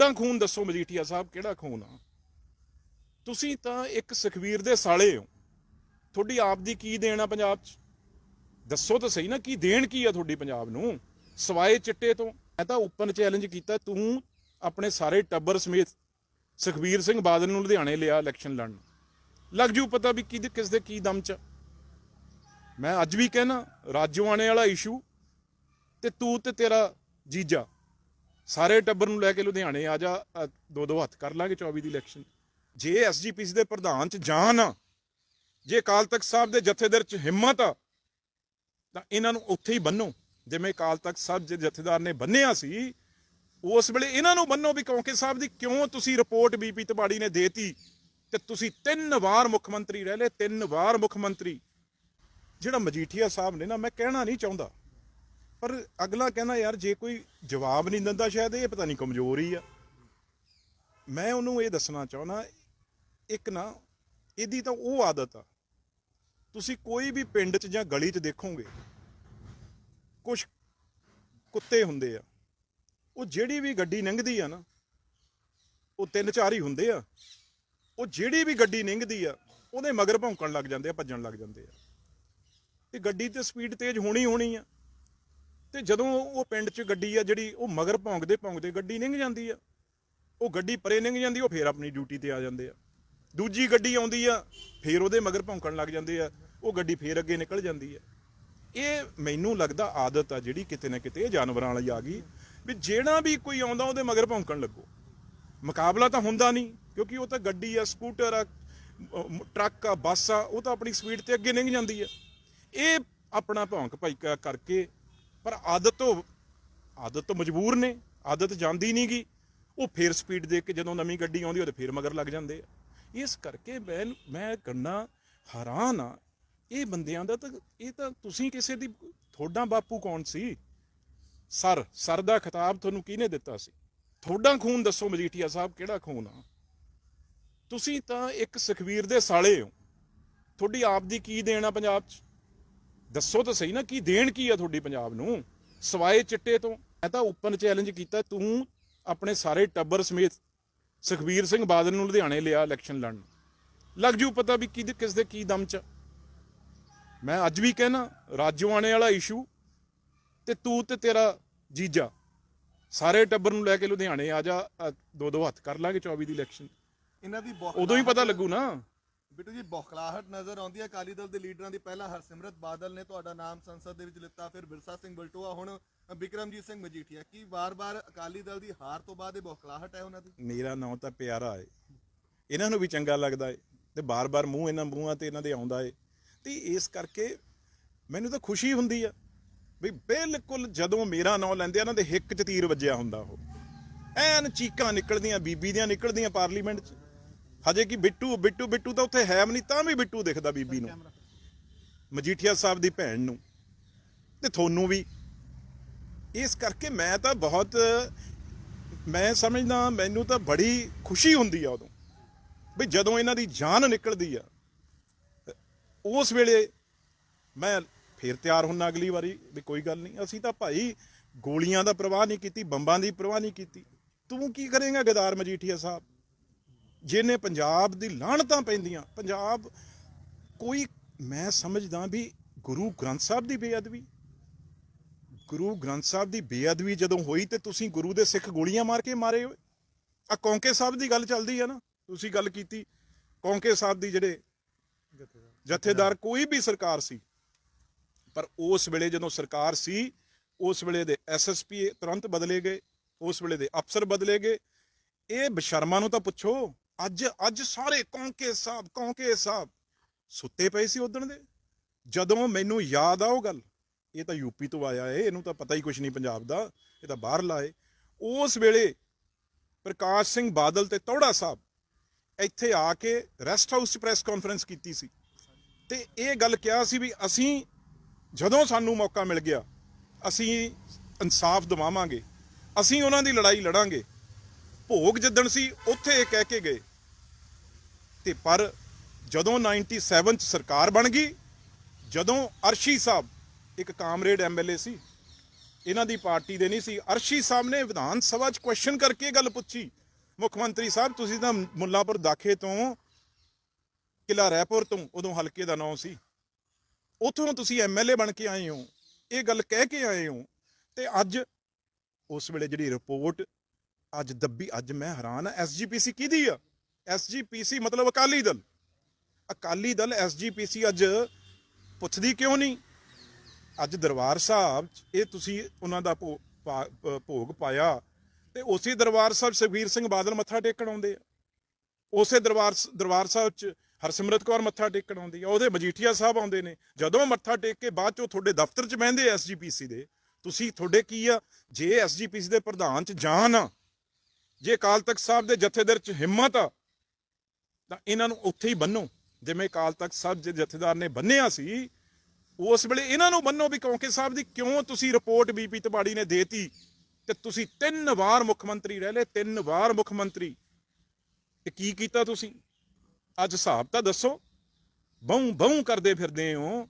ਤੁਹਾਡਾ ਖੂਨ ਦੱਸੋ ਮਜੀਠੀਆ ਸਾਹਿਬ, ਕਿਹੜਾ ਖੂਨ ਆ? ਤੁਸੀਂ ਤਾਂ ਇੱਕ ਸੁਖਵੀਰ ਦੇ ਸਾਲੇ ਹੋ। ਤੁਹਾਡੀ ਆਪ ਦੀ ਕੀ ਦੇਣ ਆ ਪੰਜਾਬ 'ਚ? ਦੱਸੋ ਤਾਂ ਸਹੀ ਨਾ, ਕੀ ਦੇਣ ਕੀ ਆ ਤੁਹਾਡੀ ਪੰਜਾਬ ਨੂੰ? ਸਵਾਏ ਚਿੱਟੇ ਤੋਂ। ਮੈਂ ਤਾਂ ਓਪਨ ਚੈਲੰਜ ਕੀਤਾ, ਤੂੰ ਆਪਣੇ ਸਾਰੇ ਟੱਬਰ ਸਮੇਤ ਸੁਖਵੀਰ ਸਿੰਘ ਬਾਦਲ ਨੂੰ ਲੁਧਿਆਣੇ ਲਿਆ ਇਲੈਕਸ਼ਨ ਲੜਨ। ਲੱਗ ਜੂ ਪਤਾ ਵੀ ਕਿਹਦੇ ਕਿਸ ਦੇ ਕੀ ਦਮ ਚ। ਮੈਂ ਅੱਜ ਵੀ ਕਹਿਣਾ ਰਾਜੋਆਣੇ ਵਾਲਾ ਇਸ਼ੂ ਤੇ ਤੂੰ ਤੇ ਤੇਰਾ ਜੀਜਾ। ਸਾਰੇ ਟੱਬਰ ਨੂੰ ਲੈ ਕੇ ਲੁਧਿਆਣੇ ਆ ਜਾ ਦੋ ਦੋ ਹੱਥ ਕਰ ਲਾਂਗੇ 24 ਦੀ ਇਲੈਕਸ਼ਨ ਜੇ ਐਸਜੀਪੀਸੀ ਦੇ ਪ੍ਰਧਾਨ ਚ ਜਾਨ ਆ, ਜੇ ਅਕਾਲ ਤਖਤ ਸਾਹਿਬ ਦੇ ਜਥੇਦਾਰ ਚ ਹਿੰਮਤ ਆ, ਤਾਂ ਇਹਨਾਂ ਨੂੰ ਉੱਥੇ ਹੀ ਬੰਨੋ। ਜਿਵੇਂ ਅਕਾਲ ਤਖਤ ਸਾਹਿਬ ਦੇ ਜਥੇਦਾਰ ਨੇ ਬੰਨਿਆ ਸੀ, ਉਸ ਵੇਲੇ ਇਹਨਾਂ ਨੂੰ ਬੰਨੋ ਵੀ ਕੌਂਕੇ ਸਾਹਿਬ ਦੀ ਕਿਉਂ ਤੁਸੀਂ ਰਿਪੋਰਟ ਬੀਪੀ ਤਬਾੜੀ ਨੇ ਦੇਤੀ ਤੇ ਤੁਸੀਂ ਤਿੰਨ ਵਾਰ ਮੁੱਖ ਮੰਤਰੀ ਰਹਿ ਲਏ, ਤਿੰਨ ਵਾਰ ਮੁੱਖ ਮੰਤਰੀ। ਜਿਹੜਾ ਮਜੀਠੀਆ ਸਾਹਿਬ ਨੇ ਨਾ, ਮੈਂ ਕਹਿਣਾ ਨਹੀਂ ਚਾਹੁੰਦਾ। ਪਰ ਅਗਲਾ ਕਹਿੰਦਾ, ਯਾਰ, ਜੇ ਕੋਈ ਜਵਾਬ ਨਹੀਂ ਦਿੰਦਾ ਸ਼ਾਇਦ, ਇਹ ਪਤਾ ਨਹੀਂ ਕਮਜ਼ੋਰ ਹੀ ਆ। ਮੈਂ ਉਹਨੂੰ ਇਹ ਦੱਸਣਾ ਚਾਹੁੰਦਾ, ਇੱਕ ਨਾ, ਇਹਦੀ ਤਾਂ ਉਹ ਆਦਤ ਆ। ਤੁਸੀਂ ਕੋਈ ਵੀ ਪਿੰਡ 'ਚ ਜਾਂ ਗਲੀ 'ਚ ਦੇਖੋਗੇ ਕੁਝ ਕੁੱਤੇ ਹੁੰਦੇ ਆ। ਉਹ ਜਿਹੜੀ ਵੀ ਗੱਡੀ ਲੰਘਦੀ ਆ ਨਾ, ਉਹ ਤਿੰਨ ਚਾਰ ਹੀ ਹੁੰਦੇ ਆ। ਉਹ ਜਿਹੜੀ ਵੀ ਗੱਡੀ ਲੰਘਦੀ ਆ, ਉਹਦੇ ਮਗਰ ਭੌਂਕਣ ਲੱਗ ਜਾਂਦੇ ਆ, ਭੱਜਣ ਲੱਗ ਜਾਂਦੇ ਆ। ਤੇ ਗੱਡੀ ਤੇ ਸਪੀਡ ਤੇਜ਼ ਹੋਣੀ ਹੋਣੀ ਆ। ਤੇ ਜਦੋਂ ਉਹ ਪਿੰਡ 'ਚ ਗੱਡੀ ਆ ਜਿਹੜੀ ਉਹ ਮਗਰ ਭੌਂਕਦੇ ਭੌਂਕਦੇ ਗੱਡੀ ਲੰਘ ਜਾਂਦੀ ਆ, ਉਹ ਗੱਡੀ ਪਰੇ ਲੰਘ ਜਾਂਦੀ ਉਹ ਫੇਰ ਆਪਣੀ ਡਿਊਟੀ ਤੇ ਆ ਜਾਂਦੇ ਆ। ਦੂਜੀ ਗੱਡੀ ਆਉਂਦੀ ਆ, ਫੇਰ ਉਹਦੇ ਮਗਰ ਭੌਂਕਣ ਲੱਗ ਜਾਂਦੇ ਆ, ਉਹ ਗੱਡੀ ਫੇਰ ਅੱਗੇ ਨਿਕਲ ਜਾਂਦੀ ਆ। ਇਹ ਮੈਨੂੰ ਲੱਗਦਾ ਆਦਤ ਆ ਜਿਹੜੀ ਕਿਤੇ ਨਾ ਕਿਤੇ ਇਹ ਜਾਨਵਰਾਂ ਵਾਲੀ ਆ ਗਈ, ਵੀ ਜਿਹੜਾ ਵੀ ਕੋਈ ਆਉਂਦਾ ਉਹਦੇ ਮਗਰ ਭੌਂਕਣ ਲੱਗੋ। ਮੁਕਾਬਲਾ ਤਾਂ ਹੁੰਦਾ ਨਹੀਂ, ਕਿਉਂਕਿ ਉਹ ਤਾਂ ਗੱਡੀ ਆ, ਸਕੂਟਰ ਆ, ਟਰੱਕ ਆ, ਬੱਸ ਆ, ਉਹ ਤਾਂ ਆਪਣੀ ਸਪੀਡ ਤੇ ਅੱਗੇ ਲੰਘ ਜਾਂਦੀ ਆ। ਇਹ ਆਪਣਾ ਭੌਂਕ ਭਾਈਕਾ ਕਰਕੇ ਪਰ ਆਦਤ ਤੋਂ ਆਦਤ ਤੋਂ ਮਜਬੂਰ ਨੇ, ਆਦਤ ਜਾਂਦੀ ਨਹੀਂ ਗੀ ਉਹ ਫੇਰ ਸਪੀਡ ਦੇ ਕੇ ਜਦੋਂ ਨਵੀਂ ਗੱਡੀ ਆਉਂਦੀ ਉਹਦੇ ਫੇਰ ਮਗਰ ਲੱਗ ਜਾਂਦੇ ਆ। ਇਸ ਕਰਕੇ ਮੈਂ ਮੈਂ ਕਰਨਾ ਹੈਰਾਨ ਆ। ਇਹ ਬੰਦਿਆਂ ਦਾ ਤਾਂ, ਇਹ ਤਾਂ ਤੁਸੀਂ ਕਿਸੇ ਦੀ, ਤੁਹਾਡਾ ਬਾਪੂ ਕੌਣ ਸੀ? ਸਰ ਸਰ ਦਾ ਖਿਤਾਬ ਤੁਹਾਨੂੰ ਕਿਹਨੇ ਦਿੱਤਾ ਸੀ? ਤੁਹਾਡਾ ਖੂਨ ਦੱਸੋ ਮਜੀਠੀਆ ਸਾਹਿਬ, ਕਿਹੜਾ ਖੂਨ ਆ? ਤੁਸੀਂ ਤਾਂ ਇੱਕ ਸੁਖਵੀਰ ਦੇ ਸਾਲੇ ਹੋ। ਤੁਹਾਡੀ ਆਪ ਦੀ ਕੀ ਦੇਣ ਆ ਪੰਜਾਬ 'ਚ? ਦੱਸੋ ਤਾਂ ਸਹੀ ਨਾ ਕੀ ਦੇਣ ਕੀ ਆ ਤੁਹਾਡੀ ਪੰਜਾਬ ਨੂੰ? ਸਵਾਏ ਚਿੱਟੇ ਤੋਂ। ਮੈਂ ਤਾਂ ਓਪਨ ਚੈਲੰਜ ਕੀਤਾ ਤੂੰ ਆਪਣੇ ਸਾਰੇ ਟੱਬਰ ਸਮੇਤ ਸੁਖਵੀਰ ਸਿੰਘ ਬਾਦਲ ਨੂੰ ਲੁਧਿਆਣੇ ਲਿਆ ਇਲੈਕਸ਼ਨ ਲੜਨ। ਲੱਗ ਜੂ ਪਤਾ ਵੀ ਕਿਹਦੇ ਕਿਸ ਦੇ ਕੀ ਦਮ ਚ। ਮੈਂ ਅੱਜ ਵੀ ਕਹਿਣਾ ਰਾਜੋਆਣੇ ਵਾਲਾ ਇਸ਼ੂ ਤੇ ਤੂੰ ਤੇ ਤੇਰਾ ਜੀਜਾ ਸਾਰੇ ਟੱਬਰ ਨੂੰ ਲੈ ਕੇ ਲੁਧਿਆਣੇ ਆ ਜਾ ਦੋ ਦੋ ਹੱਥ ਕਰ ਲਾਂਗੇ 24 ਦੀ ਇਲੈਕਸ਼ਨ ਇਹਨਾਂ ਦੀ ਉਦੋਂ ਹੀ ਪਤਾ ਲੱਗੂ ਨਾ। ਬਿੱਟੂ ਜੀ, ਬੌਖਲਾਹਟ ਨਜ਼ਰ ਆਉਂਦੀ ਹੈ। ਅਕਾਲੀ ਦਲ ਦੇ ਲੀਡਰਾਂ ਦੀ ਪਹਿਲਾਂ ਹਰਸਿਮਰਤ ਬਾਦਲ ਨੇ ਤੁਹਾਡਾ ਨਾਮ ਸੰਸਦ ਦੇ ਵਿੱਚ ਲਿੱਤਾ, ਫਿਰ ਬਿਰਸਾ ਸਿੰਘ ਬਲਟੋਆ, ਹੁਣ ਬਿਕਰਮਜੀਤ ਸਿੰਘ ਮਜੀਠੀਆ। ਕੀ ਵਾਰ-ਵਾਰ ਅਕਾਲੀ ਦਲ ਦੀ ਹਾਰ ਤੋਂ ਬਾਅਦ ਇਹ ਬੌਖਲਾਹਟ ਹੈ ਉਹਨਾਂ ਦੀ? ਮੇਰਾ ਨਾਂ ਤਾਂ ਪਿਆਰਾ ਹੈ। ਇਹਨਾਂ ਨੂੰ ਵੀ ਚੰਗਾ ਲੱਗਦਾ ਏ ਤੇ ਬਾਰ-ਬਾਰ ਮੂੰਹ ਇਹਨਾਂ ਮੂੰਹਾਂ ਤੇ ਇਹਨਾਂ ਦੇ ਆਉਂਦਾ ਏ ਤੇ ਇਸ ਕਰਕੇ ਮੈਨੂੰ ਤਾਂ ਖੁਸ਼ੀ ਹੁੰਦੀ ਆ ਵੀ ਬਿਲਕੁਲ ਜਦੋਂ ਮੇਰਾ ਨਾਂ ਲੈਂਦੇ ਆ ਇਹਨਾਂ ਦੇ ਹਿੱਕ 'ਚ ਤੀਰ ਵੱਜਿਆ ਹੁੰਦਾ ਉਹ। ਐਨ ਚੀਕਾਂ ਨਿਕਲਦੀਆਂ, ਬੀਬੀ ਦੀਆਂ ਨਿਕਲਦੀਆਂ ਪਾਰਲੀਮੈਂਟ 'ਚ। ਹਜੇ ਕਿ ਬਿੱਟੂ ਬਿੱਟੂ ਬਿੱਟੂ ਤਾਂ ਉੱਥੇ ਹੈ ਵੀ ਨਹੀਂ ਤਾਂ ਵੀ ਬਿੱਟੂ ਦਿਖਦਾ ਬੀਬੀ ਨੂੰ। ਮਜੀਠੀਆ ਸਾਹਿਬ ਦੀ ਭੈਣ ਨੂੰ। ਤੇ ਤੁਹਾਨੂੰ ਵੀ। ਇਸ ਕਰਕੇ ਮੈਂ ਤਾਂ ਬਹੁਤ ਮੈਂ ਸਮਝਦਾ ਮੈਨੂੰ ਤਾਂ ਬੜੀ ਖੁਸ਼ੀ ਹੁੰਦੀ ਆ ਉਦੋਂ। ਵੀ ਜਦੋਂ ਇਹਨਾਂ ਦੀ ਜਾਨ ਨਿਕਲਦੀ ਆ ਉਸ ਵੇਲੇ ਮੈਂ ਫੇਰ ਤਿਆਰ ਹੁੰਨਾ ਅਗਲੀ ਵਾਰੀ ਵੀ ਕੋਈ ਗੱਲ ਨਹੀਂ। ਅਸੀਂ ਤਾਂ ਭਾਈ ਗੋਲੀਆਂ ਦਾ ਪ੍ਰਵਾਹ ਨਹੀਂ ਕੀਤੀ ਬੰਬਾਂ ਦੀ ਪ੍ਰਵਾਹ ਨਹੀਂ ਕੀਤੀ। ਤੂੰ ਕੀ ਕਰੇਂਗਾ ਗਦਾਰ ਮਜੀਠੀਆ ਸਾਹਿਬ? ਜਿਹਨੇ ਪੰਜਾਬ ਦੀ ਲਾਹਣਤਾਂ ਪੈਂਦੀਆਂ, ਪੰਜਾਬ ਕੋਈ, ਮੈਂ ਸਮਝਦਾ ਵੀ ਗੁਰੂ ਗ੍ਰੰਥ ਸਾਹਿਬ ਦੀ ਬੇਅਦਬੀ। ਗੁਰੂ ਗ੍ਰੰਥ ਸਾਹਿਬ ਦੀ ਬੇਅਦਬੀ ਜਦੋਂ ਹੋਈ ਤੇ ਤੁਸੀਂ ਗੁਰੂ ਦੇ ਸਿੱਖ ਗੋਲੀਆਂ ਮਾਰ ਕੇ ਮਾਰੇ ਹੋਏ। ਆ ਕੌਂਕੇ ਸਾਹਿਬ ਦੀ ਗੱਲ ਚੱਲਦੀ ਆ ਨਾ, ਤੁਸੀਂ ਗੱਲ ਕੀਤੀ। ਕੌਂਕੇ ਸਾਹਿਬ ਦੀ ਜਿਹੜੇ ਜਥੇਦਾਰ, ਕੋਈ ਵੀ ਸਰਕਾਰ ਸੀ, ਪਰ ਉਸ ਵੇਲੇ ਜਦੋਂ ਸਰਕਾਰ ਸੀ, ਉਸ ਵੇਲੇ ਦੇ ਐਸਐਸਪੀ ਤੁਰੰਤ ਬਦਲੇ ਗਏ, ਉਸ ਵੇਲੇ ਦੇ ਅਫਸਰ ਬਦਲੇ ਗਏ। ਇਹ ਬਸ਼ਰਮਾ ਨੂੰ ਤਾਂ ਪੁੱਛੋ ਅੱਜ ਅੱਜ ਸਾਰੇ ਕੌਂਕੇ ਸਾਹਿਬ ਕੌਂਕੇ ਸਾਹਿਬ ਸੁੱਤੇ ਪਏ ਸੀ ਉਦਣ ਦੇ। ਜਦੋਂ ਮੈਨੂੰ ਯਾਦ ਆ ਉਹ ਗੱਲ, ਇਹ ਤਾਂ ਯੂਪੀ ਤੋਂ ਆਇਆ ਏ, ਇਹਨੂੰ ਤਾਂ ਪਤਾ ਹੀ ਕੁਝ ਨਹੀਂ ਪੰਜਾਬ ਦਾ, ਇਹ ਤਾਂ ਬਾਹਰ ਲਾਏ। ਉਸ ਵੇਲੇ ਪ੍ਰਕਾਸ਼ ਸਿੰਘ ਬਾਦਲ ਤੇ ਤੌੜਾ ਸਾਹਿਬ ਇੱਥੇ ਆ ਕੇ ਰੈਸਟ ਹਾਊਸ 'ਚ ਪ੍ਰੈਸ ਕਾਨਫਰੰਸ ਕੀਤੀ ਸੀ। ਤੇ ਇਹ ਗੱਲ ਕਿਹਾ ਸੀ ਵੀ ਅਸੀਂ ਜਦੋਂ ਸਾਨੂੰ ਮੌਕਾ ਮਿਲ ਗਿਆ, ਅਸੀਂ ਇਨਸਾਫ ਦਿਵਾਵਾਂਗੇ, ਅਸੀਂ ਉਹਨਾਂ ਦੀ ਲੜਾਈ ਲੜਾਂਗੇ। ਭੋਗ ਜਿੱਦਣ ਸੀ, ਉੱਥੇ ਇਹ ਕਹਿ ਕੇ ਗਏ ਤੇ ਪਰ ਜਦੋਂ 97 ਚ ਸਰਕਾਰ ਬਣ ਗਈ, ਜਦੋਂ ਅਰਸ਼ੀ ਸਾਹਿਬ ਇੱਕ ਕਾਮਰੇਡ ਐਮਐਲਏ ਸੀ, ਇਹਨਾਂ ਦੀ ਪਾਰਟੀ ਦੇ ਨਹੀਂ ਸੀ, ਅਰਸ਼ੀ ਸਾਹਿਬ ਨੇ ਵਿਧਾਨ ਸਭਾ 'ਚ ਕੁਐਸਚਨ ਕਰਕੇ ਇਹ ਗੱਲ ਪੁੱਛੀ, ਮੁੱਖ ਮੰਤਰੀ ਸਾਹਿਬ, ਤੁਸੀਂ ਤਾਂ ਮੁੱਲਾਪੁਰ ਦਾਖੇ ਤੋਂ ਕਿਲਾ ਰੈਪੁਰ ਤੋਂ ਉਦੋਂ ਹਲਕੇ ਦਾ ਨਾਂ ਸੀ, ਉਥੋਂ ਤੁਸੀਂ ਐਮਐਲਏ ਬਣ ਕੇ ਆਏ ਹੋ, ਇਹ ਗੱਲ ਕਹਿ ਕੇ ਆਏ ਹੋ, ਤੇ ਅੱਜ ਉਸ ਵੇਲੇ ਜਿਹੜੀ ਰਿਪੋਰਟ ਅੱਜ ਦੱਬੀ, ਅੱਜ ਮੈਂ ਹੈਰਾਨ ਆ ਐਸਜੀਪੀਸੀ ਕਿਹਦੀ ਆ? ਐਸਜੀਪੀਸੀ, ਮਤਲਬ ਅਕਾਲੀ ਦਲ। ਅਕਾਲੀ ਦਲ ਐਸਜੀਪੀਸੀ ਅੱਜ ਪੁੱਛਦੀ ਕਿਉਂ ਨਹੀਂ? ਅੱਜ ਦਰਬਾਰ ਸਾਹਿਬ 'ਚ ਇਹ ਤੁਸੀਂ ਉਹਨਾਂ ਦਾ ਭੋ- ਪਾ- ਭੋਗ ਪਾਇਆ ਤੇ ਉਸੇ ਦਰਬਾਰ ਸਾਹਿਬ ਸੁਖਬੀਰ ਸਿੰਘ ਬਾਦਲ ਮੱਥਾ ਟੇਕਣ ਆਉਂਦੇ ਆ। ਉਸੇ ਦਰਬਾਰ ਦਰਬਾਰ ਸਾਹਿਬ 'ਚ ਹਰਸਿਮਰਤ ਕੌਰ ਮੱਥਾ ਟੇਕਣ ਆਉਂਦੀ ਆ। ਉਹਦੇ ਮਜੀਠੀਆ ਸਾਹਿਬ ਆਉਂਦੇ ਨੇ। ਜਦੋਂ ਮੱਥਾ ਟੇਕ ਕੇ ਬਾਅਦ 'ਚੋਂ ਤੁਹਾਡੇ ਦਫ਼ਤਰ 'ਚ ਬਹਿੰਦੇ ਐਸਜੀਪੀਸੀ ਦੇ, ਤੁਸੀਂ ਤੁਹਾਡੇ ਕੀ ਆ? ਜੇ ਐਸਜੀਪੀਸੀ ਦੇ ਪ੍ਰਧਾਨ 'ਚ ਜਾਨ ਆ, ਜੇ ਅਕਾਲ ਤਖਤ ਸਾਹਿਬ ਦੇ ਜਥੇਦਾਰ 'ਚ ਹਿੰਮਤ ਆ ਤਾਂ ਇਹਨਾਂ ਨੂੰ ਉੱਥੇ ਹੀ ਬੰਨੋ। ਜਿਵੇਂ ਅਕਾਲ ਤਖਤ ਸਾਹਿਬ ਦੇ ਜਥੇਦਾਰ ਨੇ ਬੰਨਿਆ ਸੀ, ਉਸ ਵੇਲੇ ਇਹਨਾਂ ਨੂੰ ਬੰਨੋ ਵੀ ਕਿਉਂਕਿ ਸਾਹਿਬ ਦੀ ਕਿਉਂ ਤੁਸੀਂ ਰਿਪੋਰਟ ਬੀਪੀ ਤਬਾੜੀ ਨੇ ਦੇਤੀ ਤੇ ਤੁਸੀਂ ਤਿੰਨ ਵਾਰ ਮੁੱਖ ਮੰਤਰੀ ਰਹਿ ਲਏ, ਤਿੰਨ ਵਾਰ ਮੁੱਖ ਮੰਤਰੀ। ਤੇ ਕੀ ਕੀਤਾ ਤੁਸੀਂ? ਅੱਜ ਹਿਸਾਬ ਤਾਂ ਦੱਸੋ। ਬਹੁ ਬਹੁ ਕਰਦੇ ਫਿਰਦੇ ਹੋ।